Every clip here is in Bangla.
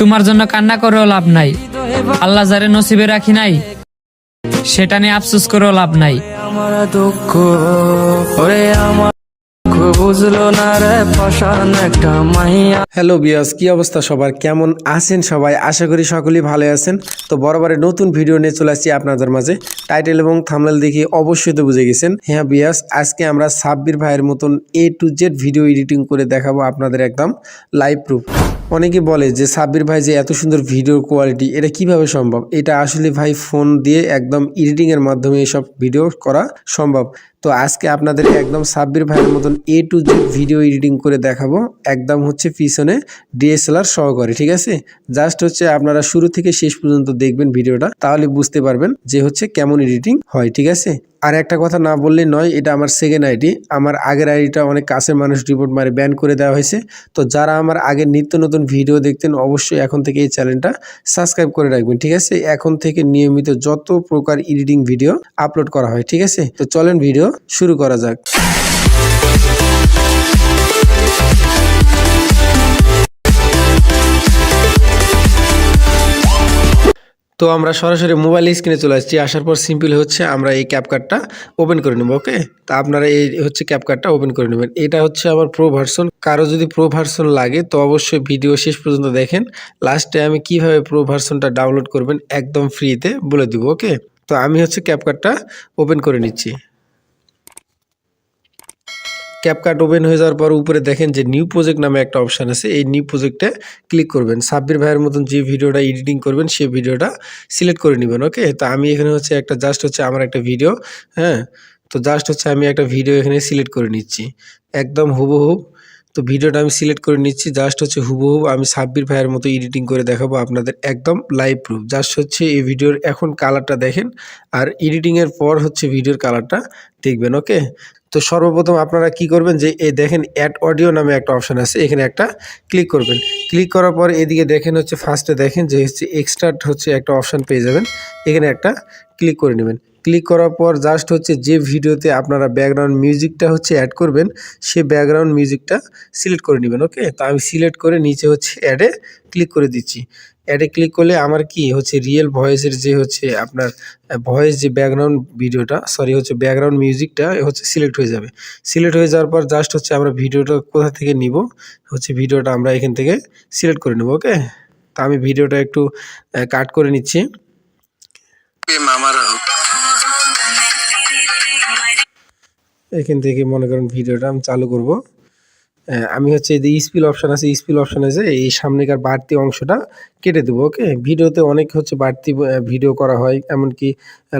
তোমার জন্য কান্না করেও লাভ নাই। আল্লাহ যারে নসিবে রাখি নাই সেটা নিয়ে আফসোস করেও লাভ নাই। আমার দুঃখ ওরে আমার বুঝলো না রে পাশান একটা মাইয়া। হ্যালো বিয়াস কি অবস্থা সবার? কেমন আছেন সবাই? আশা করি সকলেই ভালো আছেন। তো বরাবরের নতুন ভিডিও নিয়ে চলে আসছি আপনাদের মাঝে। টাইটেল এবং থামনেল দেখে অবশ্যই তো বুঝে গেছেন। হ্যাঁ বিয়াস আজকে আমরা সাব্বির ভাইয়ের মতন A to Z video editing করে দেখাবো আপনাদের একদম লাইভ প্রুফ অনেকে বলে যে, সাব্বির ভাই যে এত সুন্দর ভিডিও কোয়ালিটি এটা কীভাবে সম্ভব? এটা আসলে ভাই ফোন দিয়ে একদম এডিটিংয়ের মাধ্যমে এসব ভিডিও করা সম্ভব। তো আজকে আপনাদের একদম সাব্বির ভাইয়ের মতন A to Z video editing করে দেখাবো। একদম হচ্ছে পিছনে ডিএসএলআর সহকারে, ঠিক আছে? জাস্ট হচ্ছে আপনারা শুরু থেকে শেষ পর্যন্ত দেখবেন ভিডিওটা, তাহলে বুঝতে পারবেন যে হচ্ছে কেমন এডিটিং হয়, ঠিক আছে? আর একটা কথা না বললে নয়, এটা আমার সেকেন্ড আইডি আমার আগের আইডিটা অনেক কাছের মানুষ রিপোর্ট মারে ব্যান করে দেওয়া হয়েছে। তো যারা আমার আগের নিত্য নতুন ভিডিও দেখতেন, অবশ্যই এখন থেকে এই চ্যানেলটা সাবস্ক্রাইব করে রাখবেন, ঠিক আছে? এখন থেকে নিয়মিত যত প্রকার এডিটিং ভিডিও আপলোড করা হয়, ঠিক আছে? তো চলেন ভিডিও শুরু করা যাক। তো আমরা সরাসরি মোবাইল স্ক্রিনে চলে আসছি। আসার পর সিম্পল হচ্ছে, আমরা এই ক্যাপকার্ডটা ওপেন করে নেব ওকে তা আপনারা এই হচ্ছে ক্যাপকার্ডটা ওপেন করে নেবেন। এটা হচ্ছে আমার প্রো ভার্সন কারও যদি প্রো ভার্সন লাগে, তো অবশ্যই ভিডিও শেষ পর্যন্ত দেখেন। লাস্টে আমি কীভাবে প্রো ভার্সনটা ডাউনলোড করবেন একদম ফ্রিতে বলে দিব ওকে তো আমি হচ্ছে ক্যাপকার্ডটা ওপেন করে নিচ্ছি। ক্যাপকার্ট ওপেন হয়ে যাওয়ার পর উপরে দেখেন যে নিউ প্রজেক্ট নামে একটা অপশান আছে। এই নিউ প্রজেক্টে ক্লিক করবেন। সাব্বির ভাইয়ের মতন যে ভিডিওটা এডিটিং করবেন সেই ভিডিওটা সিলেক্ট করে নেবেন ওকে তো আমি এখানে হচ্ছে একটা জাস্ট হচ্ছে আমার একটা ভিডিও হ্যাঁ? তো জাস্ট হচ্ছে আমি একটা ভিডিও এখানে সিলেক্ট করে নিচ্ছি। একদম হুবহুব তো ভিডিওটা আমি সিলেক্ট করে নিচ্ছি। জাস্ট হচ্ছে হুবহুব আমি সাব্বির ভাইয়ের মতো এডিটিং করে দেখাবো আপনাদের একদম লাইভ প্রুফ জাস্ট হচ্ছে এই ভিডিওর এখন কালারটা দেখেন। আর এডিটিংয়ের পর হচ্ছে ভিডিওর কালারটা দেখবেন ওকে তো সর্বপ্রথম আপনারা কি করবেন যে, এই দেখেন অ্যাড অডিও নামে একটা অপশান আছে, এখানে একটা ক্লিক করবেন। ক্লিক করার পর এদিকে দেখেন হচ্ছে ফার্স্টে দেখেন যে, হচ্ছে এক্সট্রাট হচ্ছে একটা অপশান পেয়ে যাবেন। এখানে একটা ক্লিক করে নেবেন। ক্লিক করার পর জাস্ট হচ্ছে যে ভিডিওতে আপনারা ব্যাকগ্রাউন্ড মিউজিকটা হচ্ছে অ্যাড করবেন, সে ব্যাকগ্রাউন্ড মিউজিকটা সিলেক্ট করে নেবেন ওকে তো আমি সিলেক্ট করে নিচে হচ্ছে অ্যাডে ক্লিক করে দিচ্ছি। অ্যাডে ক্লিক করলে আমার কি হচ্ছে রিয়েল ভয়েসের যে হচ্ছে আপনার ভয়েস যে ব্যাকগ্রাউন্ড ভিডিওটা সরি হচ্ছে ব্যাকগ্রাউন্ড মিউজিকটা হচ্ছে সিলেক্ট হয়ে যাবে। সিলেক্ট হয়ে যাওয়ার পর জাস্ট হচ্ছে আমরা ভিডিওটা কোথা থেকে নিব? হচ্ছে ভিডিওটা আমরা এখান থেকে সিলেক্ট করে নেব ওকে তা আমি ভিডিওটা একটু কাট করে নিচ্ছি। এখান থেকে মনে করেন ভিডিওটা আমি চালু করব। আমি হচ্ছে এই যে স্পিল অপশান আছে স্পিল অপশান যে এই সামনেকার বাড়তি অংশটা কেটে দেবো, ওকে? ভিডিওতে অনেক হচ্ছে বাড়তি ভিডিও করা হয়, এমনকি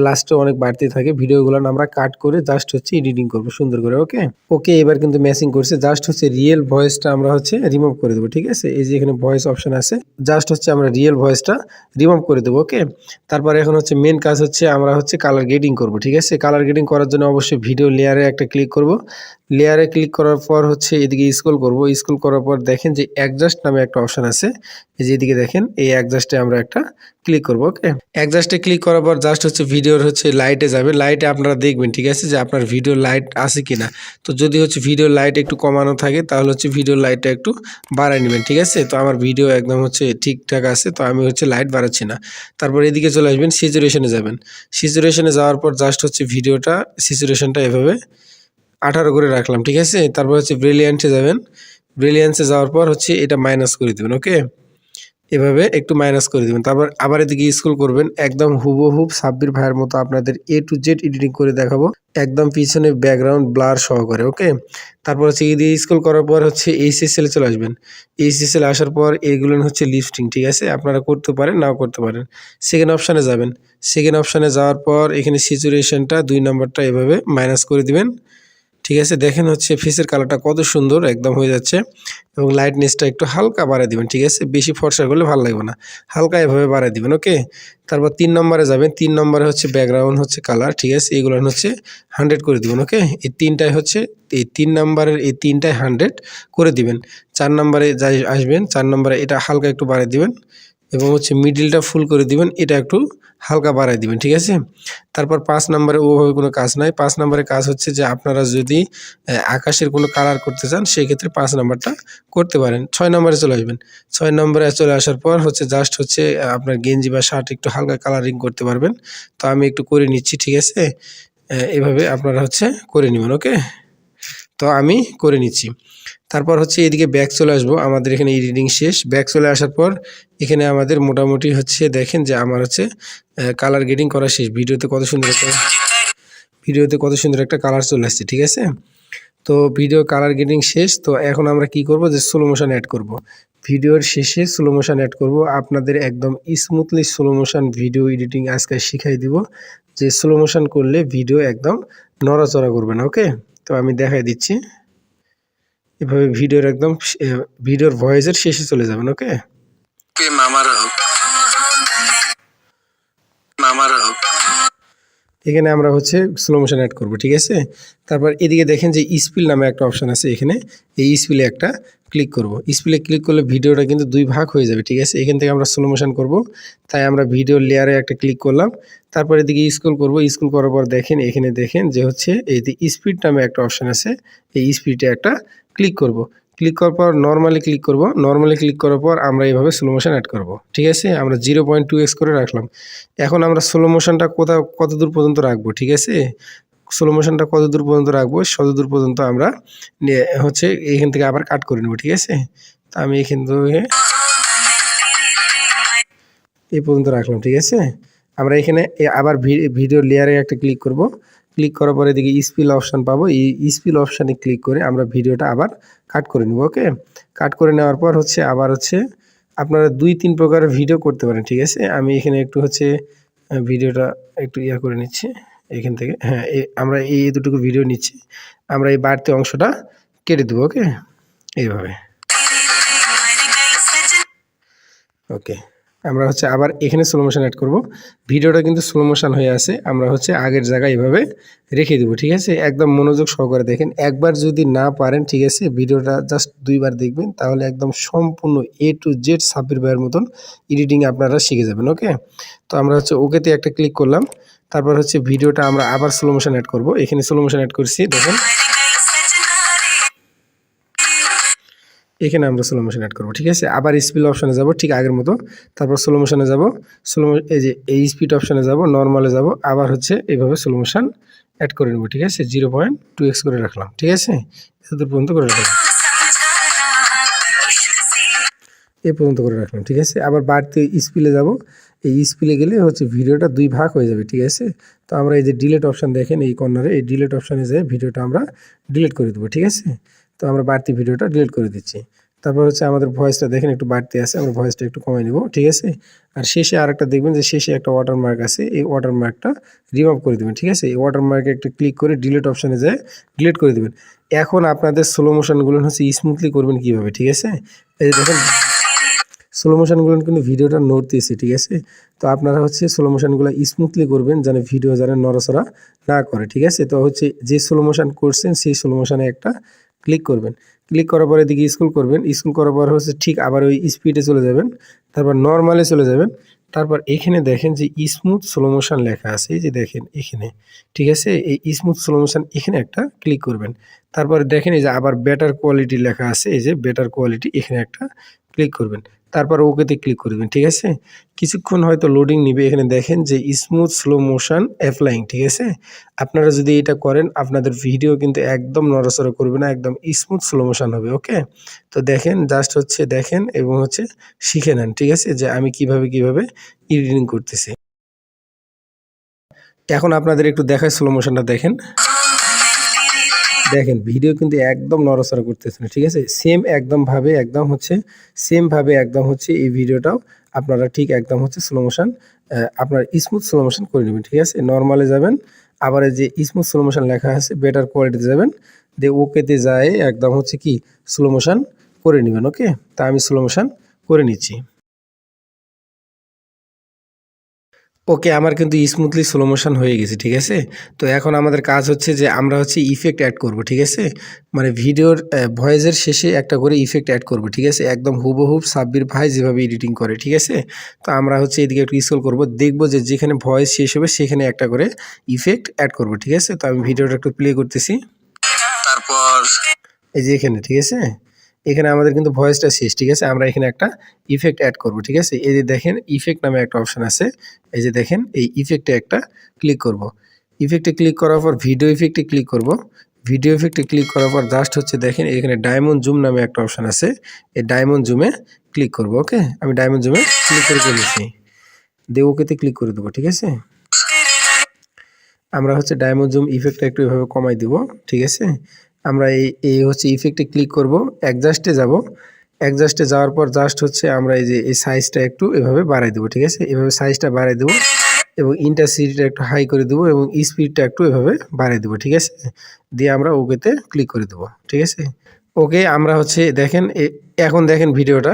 লাস্টে অনেক বাড়তি থাকে, ভিডিওগুলো আমরা কাট করে জাস্ট হচ্ছে এডিটিং করব, সুন্দর করে, ওকে? ওকে, এবার কিন্তু ম্যাচিং করছে জাস্ট হচ্ছে রিয়েল ভয়েসটা আমরা হচ্ছে রিমুভ করে দেবো, ঠিক আছে? এই যে এখানে ভয়েস অপশান আছে জাস্ট হচ্ছে আমরা রিয়েল ভয়েসটা রিমুভ করে দেবো, ওকে? তারপর এখন হচ্ছে মেন কাজ হচ্ছে আমরা হচ্ছে কালার গ্রেডিং করব, ঠিক আছে? কালার গ্রেডিং করার জন্য অবশ্যই ভিডিও লেয়ারে একটা ক্লিক করব লেয়ারে ক্লিক করার পর হচ্ছে এদিকে স্ক্রল করব স্কুল করার পর দেখেন যে অ্যাডজাস্ট নামে একটা অপশন আছে। এই যে এদিকে দেখেন, এই অ্যাডজাস্টে আমরা একটা ক্লিক করব ওকে অ্যাডজাস্টে ক্লিক করার পর জাস্ট হচ্ছে ভিডিওর হচ্ছে লাইটে যাবে। লাইটে আপনারা দেখবেন, ঠিক আছে, যে আপনার ভিডিও লাইট আছে কি না তো যদি হচ্ছে ভিডিও লাইট একটু কমানো থাকে, তাহলে হচ্ছে ভিডিও লাইটটা একটু বাড়ায় নেবেন, ঠিক আছে? তো আমার ভিডিও একদম হচ্ছে ঠিকঠাক আছে, তো আমি হচ্ছে লাইট বাড়াচ্ছি না। তারপর এদিকে চলে আসবেন সিচুয়েশনে যাবেন। সিচুয়েশনে যাওয়ার পর জাস্ট হচ্ছে ভিডিওটা সিচুয়েশনটা এভাবে আঠারো করে রাখলাম, ঠিক আছে? তারপর হচ্ছে ব্রিলিয়ান্টে যাবেন। ব্রিলিয়ান্সে যাওয়ার পর হচ্ছে এটা মাইনাস করে দেবেন ওকে এভাবে একটু মাইনাস করে দেবেন। তারপর আবার এদিকে স্কুল করবেন, একদম হুবহুব সাব্বির ভাইয়ের মতো আপনাদের এ টু জেড এডিটিং করে দেখাবো। একদম পিছনে ব্যাকগ্রাউন্ড ব্লার সহকারে ওকে তারপর হচ্ছে এদিকে স্কুল করার পর হচ্ছে এইচএসএল চলে আসবেন। এইচএসএল আসার পর এগুলো হচ্ছে লিফটিং ঠিক আছে? আপনারা করতে পারেন, নাও করতে পারেন। সেকেন্ড অপশানে যাবেন। সেকেন্ড অপশানে যাওয়ার পর এখানে সিচুয়েশনটা দুই নম্বরটা এভাবে মাইনাস করে দিবেন। ঠিক আছে, দেখেন হচ্ছে ফেসের কালারটা কত সুন্দর, একদম হয়ে যাচ্ছে। এবং লাইটনেসটা একটু হালকা বাড়ায় দিবেন, ঠিক আছে? বেশি ফর্সা করলে ভালো লাগবে না। হালকা এভাবে বাড়ায় দিবেন ওকে তারপর তিন নম্বরে যাবেন, তিন নম্বরে হচ্ছে ব্যাকগ্রাউন্ড হচ্ছে কালার ঠিক আছে? এগুলো হচ্ছে হান্ড্রেড করে দিবেন ওকে এই তিনটায় হচ্ছে, এই তিন নম্বরের এই তিনটায় হান্ড্রেড করে দিবেন। চার নম্বরে যাই আসবেন, চার নম্বরে এটা হালকা একটু বাড়িয়ে দিবেন। এবং হচ্ছে মিডিলটা ফুল করে দিবেন, এটা একটু হালকা বাড়ায় দিবেন, ঠিক আছে? তারপর পাঁচ নম্বরে ওভাবে কোনো কাজ নাই। পাঁচ নম্বরে কাজ হচ্ছে যে আপনারা যদি আকাশের কোনো কালার করতে চান সেই ক্ষেত্রে পাঁচ নম্বরটা করতে পারেন। ছয় নম্বরে চলে আসবেন। ছয় নম্বরে চলে আসার পর হচ্ছে জাস্ট হচ্ছে আপনার গেঞ্জি বা শার্ট একটু হালকা কালারিং করতে পারবেন। তো আমি একটু করে নিচ্ছি, ঠিক আছে? এভাবে আপনারা হচ্ছে করে নেবেন ওকে তো আমি করে নিচ্ছি। তারপর হচ্ছে এদিকে ব্যাক চলে আসব। আমাদের এখানে এডিটিং শেষ। ব্যাক চলে আসার পর এখানে আমাদের মোটামুটি হচ্ছে দেখেন যে আমার হচ্ছে কালার গ্রেডিং করা শেষ। ভিডিওতে কত সুন্দর একটা ভিডিওতে কত সুন্দর একটা কালার চলে আসছে, ঠিক আছে? তো ভিডিও কালার গ্রেডিং শেষ। তো এখন আমরা কি করব? যে স্লো মোশন অ্যাড করব। ভিডিওর শেষে স্লো মোশন অ্যাড করব। আপনাদের একদম smoothly slow motion video editing আজকে শিখাই দিব। যে স্লো মোশন করলে ভিডিও একদম নড়াচড়া করবে না ওকে তো আমি দেখাই দিচ্ছি। এভাবে ভিডিওর একদম ভিডিওর ভয়েসের শেষে চলে যাবেন ওকে? মামার মামার হোক। এখানে আমরা হচ্ছে স্লো মোশন অ্যাড করব ঠিক আছে? তারপর এদিকে দেখেন যে স্পিল নামে একটা অপশন আছে এখানে। এই স্পিলে একটা ক্লিক করব। স্পিলে ক্লিক করলে ভিডিওটা কিন্তু দুই ভাগ হয়ে যাবে ঠিক আছে? এখান থেকে আমরা স্লো মোশন করব তাই আমরা ভিডিও লেয়ারে একটা ক্লিক করলাম। তারপর এদিকে স্ক্রল করব স্ক্রল করার পর দেখেন এখানে দেখেন যে হচ্ছে এই যে স্পিড নামে একটা অপশন আছে। এই স্পিডে একটা ক্লিক করব। ক্লিক করার পর নর্মালি ক্লিক করব। নর্মালি ক্লিক করার পর আমরা এইভাবে স্লো মোশন অ্যাড করব। ঠিক আছে? আমরা জিরো পয়েন্ট টু এক্স করে রাখলাম। এখন আমরা স্লো মোশনটা কোথাও কত দূর পর্যন্ত রাখব? ঠিক আছে? স্লো মোশনটা কত দূর পর্যন্ত রাখব? শত দূর পর্যন্ত আমরা হচ্ছে এখান থেকে আবার কাট করে নেব। ঠিক আছে? তা আমি এখান থেকে এই পর্যন্ত রাখলাম। ঠিক আছে? আমরা এখানে আবার ভিডিও লেয়ারে একটা ক্লিক করব। ক্লিক করার পরে এদিকে স্পিল অপশান পাবো। এই স্পিল অপশানে ক্লিক করে আমরা ভিডিওটা আবার কাট করে নেব ওকে কাট করে নেওয়ার পর হচ্ছে আবার হচ্ছে আপনারা দুই, তিন প্রকারের ভিডিও করতে পারেন, ঠিক আছে? আমি এখানে একটু হচ্ছে ভিডিওটা একটু ইয়া করে নিচ্ছি, এখান থেকে হ্যাঁ আমরা এই দুটুকু ভিডিও নিচ্ছি, আমরা এই বাড়তি অংশটা কেটে দেবো ওকে এইভাবে। ওকে আমরা হচ্ছে আবার এখানে স্লো মোশন অ্যাড করব। ভিডিওটা কিন্তু স্লো মোশন হয়ে আছে, আমরা হচ্ছে আগের জায়গায় এভাবে রেখে দেবো, ঠিক আছে? একদম মনোযোগ সহকারে দেখেন। একবার যদি না পারেন, ঠিক আছে, ভিডিওটা জাস্ট দুইবার দেখবেন, তাহলে একদম সম্পূর্ণ এ টু জেড সাব্বির ভাইয়ের মতন এডিটিং আপনারা শিখে যাবেন ওকে তো আমরা হচ্ছে ওকেতে একটা ক্লিক করলাম, তারপর হচ্ছে ভিডিওটা আমরা আবার স্লো মোশন অ্যাড করব। এখানে স্লো মোশন অ্যাড করছি, দেখেন। এখানে আমরা স্লো মোশন অ্যাড করব, ঠিক আছে? আবার স্পিড অপশানে যাব, ঠিক আগের মতো। তারপর স্লো মোশনে যাব স্লো এই যে, এই স্পিড অপশানে যাব নর্মালে যাব, আবার হচ্ছে এইভাবে স্লো মোশন অ্যাড করে নেব, ঠিক আছে? জিরো পয়েন্ট টু এক্স করে রাখলাম, ঠিক আছে? এতদূর পর্যন্ত করে রাখলাম। এ পর্যন্ত করে রাখলাম, ঠিক আছে? আবার বাড়তি স্পিলে যাব, এই স্পিলে গেলে হচ্ছে ভিডিওটা দুই ভাগ হয়ে যাবে, ঠিক আছে? তো আমরা এই যে ডিলেট অপশান দেখেন, এই কর্নারে এই ডিলেট অপশানে যেয়ে ভিডিওটা আমরা ডিলিট করে দেবো, ঠিক আছে? তো আমরা বাড়তি ভিডিওটা ডিলিট করে দিচ্ছি। তারপর হচ্ছে আমাদের ভয়েসটা দেখেন একটু বাড়তি আছে, আমরা ভয়েসটা একটু কমাই নিব, ঠিক আছে? আর শেষে আরেকটা দেখবেন যে শেষে একটা ওয়াটারমার্ক আছে, এই ওয়াটারমার্কটা রিমুভ করে দেবেন, ঠিক আছে? এই ওয়াটারমার্কে একটা ক্লিক করে ডিলিট অপশানে যায় ডিলিট করে দেবেন। এখন আপনাদের স্লো মোশনগুলো হচ্ছে স্মুথলি করবেন কীভাবে, ঠিক আছে? এই দেখেন স্লো মোশনগুলো কিন্তু ভিডিওটা নড়তেছে, ঠিক আছে? তো আপনারা হচ্ছে স্লো মোশনগুলো স্মুথলি করবেন যেন ভিডিও যেন নড়াচড়া না করে, ঠিক আছে? তো হচ্ছে যে স্লো মোশন করছেন, সেই স্লো মোশনে একটা ক্লিক করবেন। ক্লিক করার পরে এদিকে স্কুল করবেন। স্কুল করার পর হচ্ছে ঠিক আবার ওই স্পিডে চলে যাবেন। তারপর নর্মালে চলে যাবেন। তারপর এখানে দেখেন যে স্মুথ স্লো লেখা আছে। এই যে দেখেন এখানে। ঠিক আছে? এই স্মুথ স্লো এখানে একটা ক্লিক করবেন। তারপর দেখেন এই যে আবার বেটার কোয়ালিটি লেখা আছে। এই যে বেটার কোয়ালিটি এখানে একটা ক্লিক করবেন। তারপর ওকেতে ক্লিক করবেন, ঠিক আছে? কিছুক্ষণ হয়তো লোডিং নিবে, এখানে দেখেন যে স্মুথ স্লো মোশন অ্যাপ্লাইং ঠিক আছে? আপনারা যদি এটা করেন, আপনাদের ভিডিও কিন্তু একদম নড়াচড়া করবে না, একদম স্মুথ স্লো মোশন হবে, ওকে? তো দেখেন জাস্ট হচ্ছে দেখেন এবং হচ্ছে শিখে নেন, ঠিক আছে? যে আমি কীভাবে কীভাবে এডিটিং করতেছি। এখন আপনাদের একটু দেখায় স্লো মোশনটা দেখেন। দেখেন ভিডিও কিন্তু একদম নড়াচড়া করতেছে না, ঠিক আছে? সেম একদম ভাবে, একদম হচ্ছে সেম ভাবে একদম হচ্ছে এই ভিডিওটাও আপনারা ঠিক একদম হচ্ছে স্লো মোশন আপনার স্মুথ স্লো মোশন করে নেবেন, ঠিক আছে? নর্মালে যাবেন, আবার যে স্মুথ স্লো মোশন লেখা আছে বেটার কোয়ালিটিতে যাবেন, দিয়ে ওকেতে যায় একদম হচ্ছে কি স্লো মোশন করে নেবেন ওকে তা আমি স্লো মোশন করে নিচ্ছি। ওকে আমার কিন্তু স্মুথলি স্লো মোশন হয়ে গেছে ঠিক আছে? তো এখন আমাদের কাজ হচ্ছে যে আমরা হচ্ছে ইফেক্ট অ্যাড করব ঠিক আছে? মানে ভিডিওর ভয়েসের শেষে একটা করে ইফেক্ট অ্যাড করব ঠিক আছে? একদম হুবহুব সাব্বির ভাই যেভাবে এডিটিং করে ঠিক আছে? তো আমরা হচ্ছে এদিকে একটু স্ক্রল করব দেখব যে যেখানে ভয়েস শেষ হবে সেখানে একটা করে ইফেক্ট অ্যাড করব ঠিক আছে? তো আমি ভিডিওটা একটু প্লে করতেছি। তারপর এই যে এখানে ঠিক আছে? এখানে আমাদের কিন্তু ভয়েসটা শেষ, ঠিক আছে? আমরা এখানে একটা ইফেক্ট অ্যাড করব, ঠিক আছে? এই যে দেখেন ইফেক্ট নামে একটা অপশন আছে। এই যে দেখেন, এই ইফেক্টে একটা ক্লিক করব। ইফেক্টে ক্লিক করার পর ভিডিও ইফেক্টে ক্লিক করব। ভিডিও ইফেক্টে ক্লিক করার পর জাস্ট হচ্ছে দেখেন, এখানে ডায়মন্ড জুম নামে একটা অপশন আছে। এই ডায়মন্ড জুমে ক্লিক করব ওকে আমি ডায়মন্ড জুমে ক্লিক করে দিয়েছি দিয়ে ওকেতে ক্লিক করে দেবো, ঠিক আছে? আমরা হচ্ছে ডায়মন্ড জুম ইফেক্টটা একটু এভাবে কমাই দিব, ঠিক আছে? আমরা এই এই হচ্ছে ইফেক্টে ক্লিক করব অ্যাডজাস্টে যাব। অ্যাডজাস্টে যাওয়ার পর জাস্ট হচ্ছে আমরা এই যে, এই সাইজটা একটু এভাবে বাড়াই দেবো, ঠিক আছে? এভাবে সাইজটা বাড়াই দেবো এবং ইন্টারসিটিটা একটু হাই করে দেবো এবং স্পিডটা একটু এভাবে বাড়াই দেবো, ঠিক আছে? দিয়ে আমরা ওকেতে ক্লিক করে দেবো, ঠিক আছে? ওকে আমরা হচ্ছে দেখেন এখন দেখেন ভিডিওটা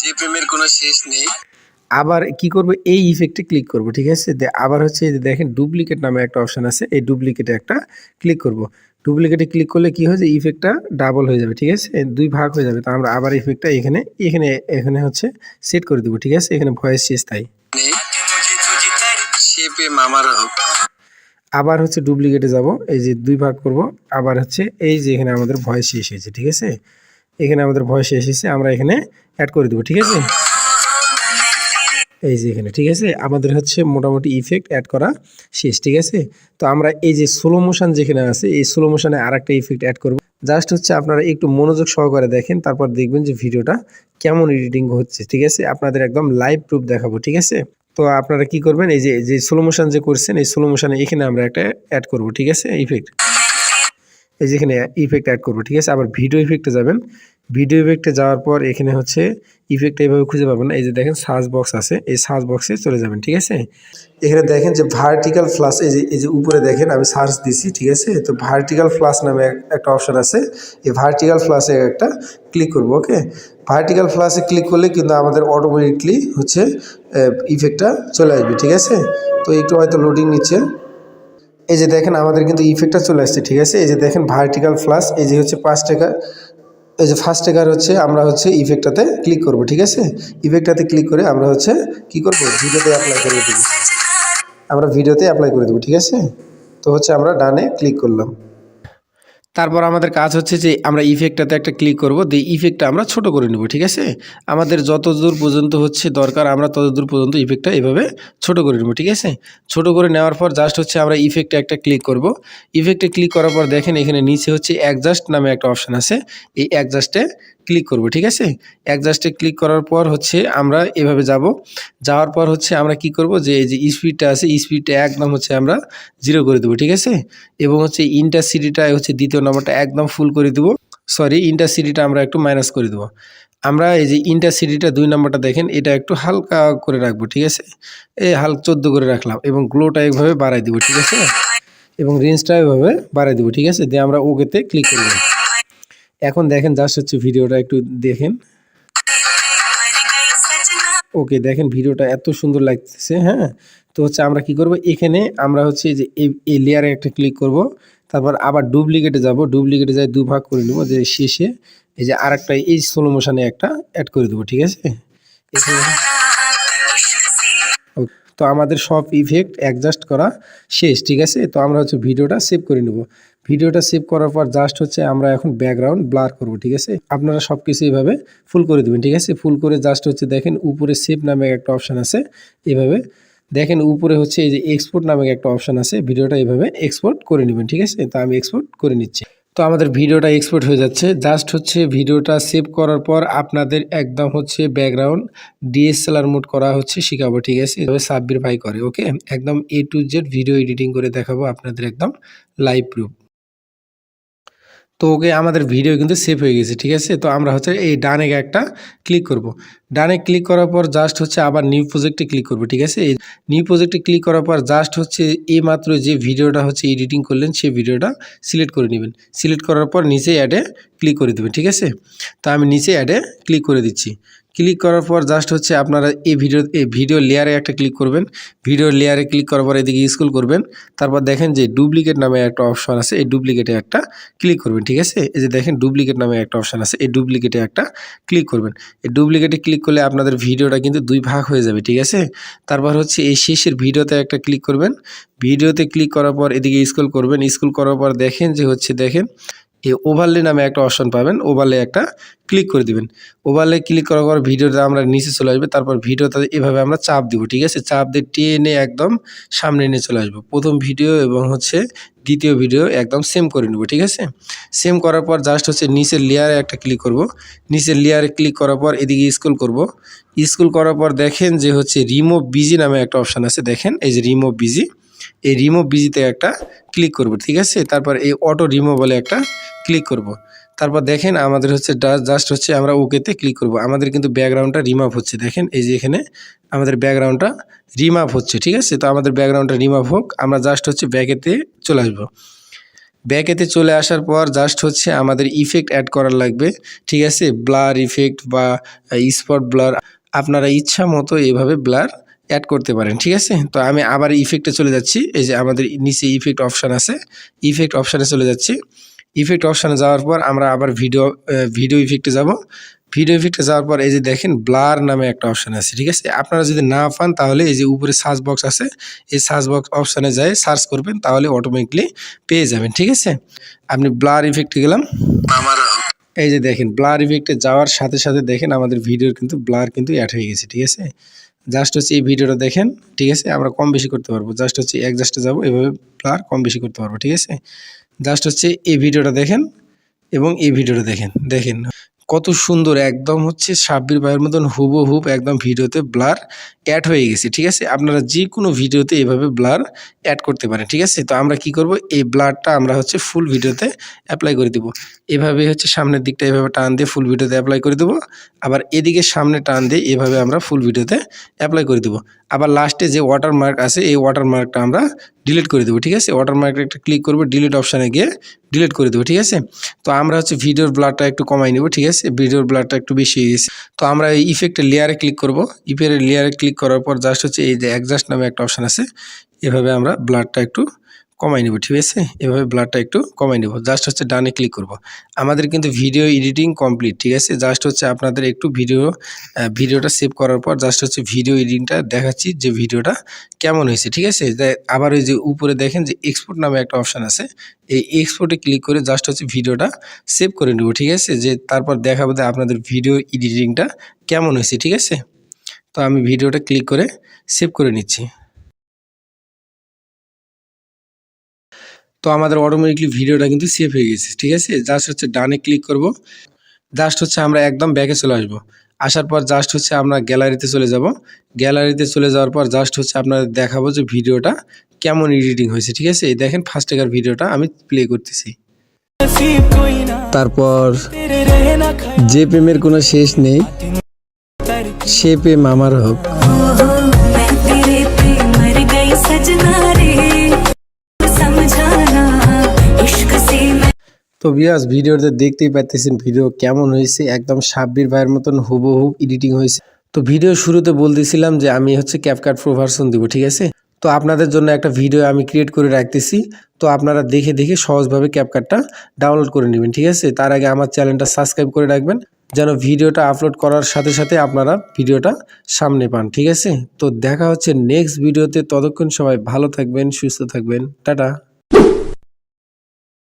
যে প্রেমের কোনো শেষ নেই। আবার কি করব? এই ইফেক্টে ক্লিক করব, ঠিক আছে? আবার হচ্ছে এই যে দেখেন ডুপ্লিকেট নামে একটা অপশন আছে, এই ডুপ্লিকেটে একটা ক্লিক করব। ডুপ্লিকেটে ক্লিক করলে কি হয় যে ইফেক্টটা ডাবল হয়ে যাবে, ঠিক আছে? দুই ভাগ হয়ে যাবে, তো আমরা আবার ইফেক্টটা এখানে এখানে এখানে হচ্ছে সেট করে দেবো, ঠিক আছে? এখানে ভয়েস শেষ, তাই। আবার হচ্ছে ডুপ্লিকেটে যাব, এই যে দুই ভাগ করব, আবার হচ্ছে এই যে এখানে আমাদের ভয়েস শেষ হয়েছে, ঠিক আছে? এখানে আমাদের ভয়েস শেষ হয়েছে, আমরা এখানে অ্যাড করে দেবো, ঠিক আছে? এই যে এখানে, ঠিক আছে? আমাদের হচ্ছে মোটামুটি ইফেক্ট অ্যাড করা শেষ, ঠিক আছে? তো আমরা এই যে স্লো মোশন যেখানে আছে, এই স্লো মোশনে আর একটা ইফেক্ট অ্যাড করব। জাস্ট হচ্ছে আপনারা একটু মনোযোগ সহকারে দেখেন, তারপর দেখবেন যে ভিডিওটা কেমন এডিটিং হচ্ছে, ঠিক আছে? আপনাদের একদম লাইভ প্রুফ দেখাবো, ঠিক আছে? তো আপনারা কি করবেন, এই যে যে স্লো মোশন যে করছেন, এই স্লো মোশনে এখানে আমরা একটা অ্যাড করব, ঠিক আছে? ইফেক্ট এই যেখানে ইফেক্ট অ্যাড করব, ঠিক আছে? আবার ভিডিও ইফেক্টে যাবেন। ভিডিও ইফেক্টে যাওয়ার পর এখানে হচ্ছে ইফেক্ট এইভাবে খুঁজে পাবেন না। এই যে দেখেন সার্চ বক্স আছে, এই সার্চ বক্সে চলে যাবেন, ঠিক আছে? এখানে দেখেন যে ভার্টিক্যাল ফ্লাস এই যে এই যে উপরে দেখেন আমি সার্চ দিছি, ঠিক আছে? তো ভার্টিক্যাল ফ্লাস নামে এক- একটা অপশন আছে। এই ভার্টিক্যাল ফ্লাসে একটা ক্লিক করব ওকে ভার্টিক্যাল ফ্লাসে ক্লিক করলে কিন্তু আমাদের অটোমেটিকলি হচ্ছে ইফেক্টটা চলে আসবে, ঠিক আছে? তো একটু হয়তো লোডিং নিচ্ছে। এই যে দেখেন আমাদের কিন্তু ইফেক্টটা চলে আসছে, ঠিক আছে? এই যে দেখেন ভার্টিক্যাল ফ্লাস এই যে হচ্ছে পাঁচ টাকা এই যে ফার্স্ট এগার হচ্ছে, আমরা হচ্ছে ইফেক্টটাতে ক্লিক করব, ঠিক আছে? ইফেক্টটাতে ক্লিক করে আমরা হচ্ছে কি করব? ভিডিওতে অ্যাপ্লাই করে দেবো। আমরা ভিডিওতে অ্যাপ্লাই করে দেবো, ঠিক আছে? তো হচ্ছে আমরা ডানে ক্লিক করলাম। তারপর আমাদের কাজ হচ্ছে যে আমরা ইফেক্টটাতে একটা ক্লিক করব, দিয়ে ইফেক্টটা আমরা ছোট করে নেব, ঠিক আছে? আমাদের যত দূর পর্যন্ত হচ্ছে দরকার, আমরা তত দূর পর্যন্ত ইফেক্টটা এভাবে ছোট করে নেব, ঠিক আছে? ছোট করে নেওয়ার পর জাস্ট হচ্ছে আমরা ইফেক্টে একটা ক্লিক করব। ইফেক্টে ক্লিক করার পর দেখেন এখানে নিচে হচ্ছে অ্যাডজাস্ট নামে একটা অপশান আছে। এই অ্যাডজাস্টে ক্লিক করব, ঠিক আছে? অ্যাডজাস্টে ক্লিক করার পর হচ্ছে আমরা এভাবে যাব। যাওয়ার পর হচ্ছে আমরা কি করব যে, এই যে স্পিডটা আছে স্পিডটা একদম হচ্ছে আমরা জিরো করে দেবো, ঠিক আছে? এবং হচ্ছে ইন্টারসিটিটা হচ্ছে দ্বিতীয় নম্বরটা একদম ফুল করে দেবো। সরি ইন্টারসিটিটা আমরা একটু মাইনাস করে দেবো। আমরা এই যে ইন্টারসিটিটা দুই নম্বরটা দেখেন, এটা একটু হালকা করে রাখব, ঠিক আছে? এই হাল চোদ্দ করে রাখলাম এবং গ্লোটা এইভাবে বাড়াই দিব, ঠিক আছে? এবং রেঞ্জটা এভাবে বাড়াই দেবো, ঠিক আছে? দিয়ে আমরা ওকেতে ক্লিক করে দেবো। এখন দেখেন জাস্ট হচ্ছে ভিডিওটা একটু দেখেন। ওকে দেখেন ভিডিওটা এত সুন্দর লাগতেছে হ্যাঁ? তো হচ্ছে আমরা কি করব? এখানে আমরা হচ্ছে যে এই- লেয়ারে একটা ক্লিক করব, তারপর আবার ডুপ্লিকেটে যাব ডুপ্লিকেটে যাই দু ভাগ করে নেব, যে শেষে এই যে আরেকটা এই স্লো মোশনে একটা অ্যাড করে দেবো, ঠিক আছে? তো আমাদের সব ইফেক্ট অ্যাডজাস্ট করা শেষ, ঠিক আছে? তো আমরা হচ্ছে ভিডিওটা সেভ করে নেব। ভিডিওটা সেভ করার পর জাস্ট হচ্ছে আমরা এখন ব্যাকগ্রাউন্ড ব্লার করব, ঠিক আছে? আপনারা সব কিছু এইভাবে ফুল করে দেবেন, ঠিক আছে? ফুল করে জাস্ট হচ্ছে দেখেন উপরে সেভ নামে একটা অপশান আছে, এইভাবে। দেখেন উপরে হচ্ছে এই যে এক্সপোর্ট নামে একটা অপশান আছে, ভিডিওটা এইভাবে এক্সপোর্ট করে নেবেন, ঠিক আছে? তো আমি এক্সপোর্ট করে নিচ্ছি। তো আমাদের ভিডিওটা এক্সপোর্ট হয়ে যাচ্ছে। জাস্ট হচ্ছে ভিডিওটা সেভ করার পর আপনাদের একদম হচ্ছে ব্যাকগ্রাউন্ড ডিএসএলআর মোড করা হচ্ছে শেখাবো, ঠিক আছে? এভাবে সাব্বির ভাই করে ওকে একদম A to Z video editing করে দেখাবো আপনাদের একদম লাইভ প্রুফ তো ওকে আমাদের ভিডিও কিন্তু সেভ হয়ে গেছে, ঠিক আছে? তো আমরা হচ্ছে এই ডানে একটা ক্লিক করব। ডানে ক্লিক করার পর জাস্ট হচ্ছে আবার নিউ প্রজেক্টে ক্লিক করব, ঠিক আছে? এই নিউ প্রজেক্টে ক্লিক করার পর জাস্ট হচ্ছে এই মাত্র যে ভিডিওটা হচ্ছে এডিটিং করলেন, সেই ভিডিওটা সিলেক্ট করে নেবেন। সিলেক্ট করার পর নিচে অ্যাডে ক্লিক করে দেবেন, ঠিক আছে? তা আমি নিচে অ্যাডে ক্লিক করে দিচ্ছি। ক্লিক করার পর জাস্ট হচ্ছে আপনারা এই ভিডিও এই ভিডিও লেয়ারে একটা ক্লিক করবেন। ভিডিও লেয়ারে ক্লিক করার পর এদিকে স্কুল করবেন। তারপর দেখেন যে ডুপ্লিকেট নামে একটা অপশন আছে, এই ডুপ্লিকেটে একটা ক্লিক করবেন, ঠিক আছে? এই যে দেখেন ডুপ্লিকেট নামে একটা অপশন আছে, এই ডুপ্লিকেটে একটা ক্লিক করবেন। এই ডুপ্লিকেটে ক্লিক করলে আপনাদের ভিডিওটা কিন্তু দুই ভাগ হয়ে যাবে, ঠিক আছে? তারপর হচ্ছে এই শেষের ভিডিওতে একটা ক্লিক করবেন। ভিডিওতে ক্লিক করার পর এদিকে স্কুল করবেন। স্কুল করার পর দেখেন যে হচ্ছে দেখেন এই ওভারলে নামে একটা অপশন পাবেন। ওভারলে একটা ক্লিক করে দিবেন। ওভারলে ক্লিক করার পর ভিডিওটা আমরা নিচে চলে আসবে। তারপর ভিডিওটা এভাবে আমরা চাপ দিব, ঠিক আছে? চাপ দিয়ে টেনে একদম সামনে নিয়ে চলে আসব। প্রথম ভিডিও এবং হচ্ছে দ্বিতীয় ভিডিও একদম সেম করে নেব, ঠিক আছে? সেম করার পর জাস্ট হচ্ছে নিচের লেয়ারে একটা ক্লিক করব। নিচের লেয়ারে ক্লিক করার পর এদিকে স্কুল করব। স্কুল করার পর দেখেন যে হচ্ছে রিমুভ বিজি নামে একটা অপশান আছে। দেখেন, এই যে রিমুভ বিজি এই রিমুভ বিজিতে একটা ক্লিক করব, ঠিক আছে? তারপর এই অটো রিমুভ বলে একটা ক্লিক করব। তারপর দেখেন আমাদের হচ্ছে জাস্ট হচ্ছে আমরা ওকেতে ক্লিক করব। আমাদের কিন্তু ব্যাকগ্রাউন্ডটা রিমাপ হচ্ছে। দেখেন এই যে এখানে আমাদের ব্যাকগ্রাউন্ডটা রিমাপ হচ্ছে, ঠিক আছে? তো আমাদের ব্যাকগ্রাউন্ডটা রিমাপ হোক, আমরা জাস্ট হচ্ছে ব্যাকেতে চলে আসব। ব্যাকেতে চলে আসার পর জাস্ট হচ্ছে আমাদের ইফেক্ট অ্যাড করার লাগবে, ঠিক আছে? ব্লার ইফেক্ট বা স্পট ব্লার আপনারা ইচ্ছা মতো এভাবে ব্লার অ্যাড করতে পারেন, ঠিক আছে? তো আমি আবার ইফেক্টে চলে যাচ্ছি। এই যে আমাদের নিচে ইফেক্ট অপশান আছে। ইফেক্ট অপশানে চলে যাচ্ছি। ইফেক্ট অপশানে যাওয়ার পর আমরা আবার ভিডিও ভিডিও ইফেক্টে যাব। ভিডিও ইফেক্টে যাওয়ার পর এই যে দেখেন ব্লার নামে একটা অপশান আছে, ঠিক আছে? আপনারা যদি না পান, তাহলে এই যে উপরে সার্চ বক্স আছে, এই সার্চ বক্স অপশানে যাই সার্চ করবেন, তাহলে অটোমেটিকলি পেয়ে যাবেন, ঠিক আছে? আপনি ব্লার ইফেক্টে গেলাম। হোক এই যে দেখেন ব্লার ইফেক্টে যাওয়ার সাথে সাথে দেখেন, আমাদের ভিডিওর কিন্তু ব্লার কিন্তু অ্যাড হয়ে গেছে, ঠিক আছে? জাস্ট হচ্ছে এই ভিডিওটা দেখেন, ঠিক আছে? আমরা কম বেশি করতে পারব। জাস্ট হচ্ছে এক জাস্টে যাব, এভাবে ব্লার কম বেশি করতে পারব, ঠিক আছে? জাস্ট হচ্ছে এই ভিডিওটা দেখেন এবং এই ভিডিওটা দেখেন। দেখেন। কত সুন্দর, একদম হচ্ছে সাব্বির ভাইয়ের মতন হুবহুব একদম ভিডিওতে ব্লার অ্যাড হয়ে গেছে, ঠিক আছে? আপনারা যে কোনো ভিডিওতে এভাবে ব্লার অ্যাড করতে পারেন, ঠিক আছে? তো আমরা কি করব? এই ব্লারটা আমরা হচ্ছে ফুল ভিডিওতে অ্যাপ্লাই করে দিব। এভাবে হচ্ছে সামনের দিকটা এভাবে টান দিয়ে ফুল ভিডিওতে অ্যাপ্লাই করে দেবো। আবার এদিকে সামনে টান দিয়ে এভাবে আমরা ফুল ভিডিওতে অ্যাপ্লাই করে দেবো। আবার লাস্টে যে ওয়াটার মার্ক আছে, এই ওয়াটার মার্কটা আমরা ডিলিট করে দেবো, ঠিক আছে? ওয়াটার মার্কটা একটা ক্লিক করব ডিলিট অপশানে গিয়ে ডিলিট করে দেবো, ঠিক আছে? তো আমরা হচ্ছে ভিডিওর ব্লাডটা একটু কমাই নেব, ঠিক আছে? ভিডিওর ব্লাডটা একটু বেশি হয়ে গেছে। তো আমরা এই ইফেক্টের লেয়ারে ক্লিক করব। ইফেক্টের লেয়ারে ক্লিক করার পর জাস্ট হচ্ছে এই যে অ্যাডজাস্ট নামে একটা অপশান আছে। এভাবে আমরা ব্লাডটা একটু কমাই নেব, ঠিক আছে? এভাবে ব্লারটা একটু কমাই নেব। জাস্ট হচ্ছে ডানে ক্লিক করব। আমাদের কিন্তু ভিডিও এডিটিং কমপ্লিট ঠিক আছে? জাস্ট হচ্ছে আপনাদের একটু ভিডিও ভিডিওটা সেভ করার পর জাস্ট হচ্ছে ভিডিও এডিটিংটা দেখাচ্ছি যে ভিডিওটা কেমন হয়েছে, ঠিক আছে? আবার ওই যে উপরে দেখেন যে এক্সপোর্ট নামে একটা অপশান আছে। এই এক্সপোর্টে ক্লিক করে জাস্ট হচ্ছে ভিডিওটা সেভ করে নেব, ঠিক আছে? যে তারপর দেখাবো যে আপনাদের ভিডিও এডিটিংটা কেমন হয়েছে, ঠিক আছে? তো আমি ভিডিওটা ক্লিক করে সেভ করে নিচ্ছি। তো আমাদের অটোমেটিকলি ভিডিওটা কিন্তু সেভ হয়ে গেছে, ঠিক আছে? জাস্ট হচ্ছে ডানে ক্লিক করব। জাস্ট হচ্ছে আমরা একদম ব্যাকে চলে আসব। আসার পর জাস্ট হচ্ছে আমরা গ্যালারিতে চলে যাব। গ্যালারিতে চলে যাওয়ার পর জাস্ট হচ্ছে আপনাদের দেখাবো যে ভিডিওটা কেমন এডিটিং হয়েছে, ঠিক আছে? এই দেখেন ফার্স্ট টাকার ভিডিওটা আমি প্লে করতেছি। তারপর যে প্রেমের কোনো শেষ নেই, সে প্রেম আমার হোক। তো বিয়াস ভিডিওতে দেখতেই পাচ্ছেন ভিডিও কেমন হয়েছে, একদম সাব্বির ভাইয়ের মতন হুবহু এডিটিং হয়েছে। তো ভিডিও শুরুতে বলতেছিলাম যে আমি হচ্ছে ক্যাপকাট প্রো ভার্সন দিব, ঠিক আছে? তো আপনাদের জন্য একটা ভিডিও আমি ক্রিয়েট করে রাখতেছি। তো আপনারা দেখে দেখে সহজভাবে ক্যাপকাটটা ডাউনলোড করে নেবেন, ঠিক আছে? তার আগে আমার চ্যানেলটা সাবস্ক্রাইব করে রাখবেন, যেন ভিডিওটা আপলোড করার সাথে সাথে আপনারা ভিডিওটা সামনে পান, ঠিক আছে? তো দেখা হচ্ছে নেক্সট ভিডিওতে ততক্ষণ সবাই ভালো থাকবেন, সুস্থ থাকবেন। টাটা।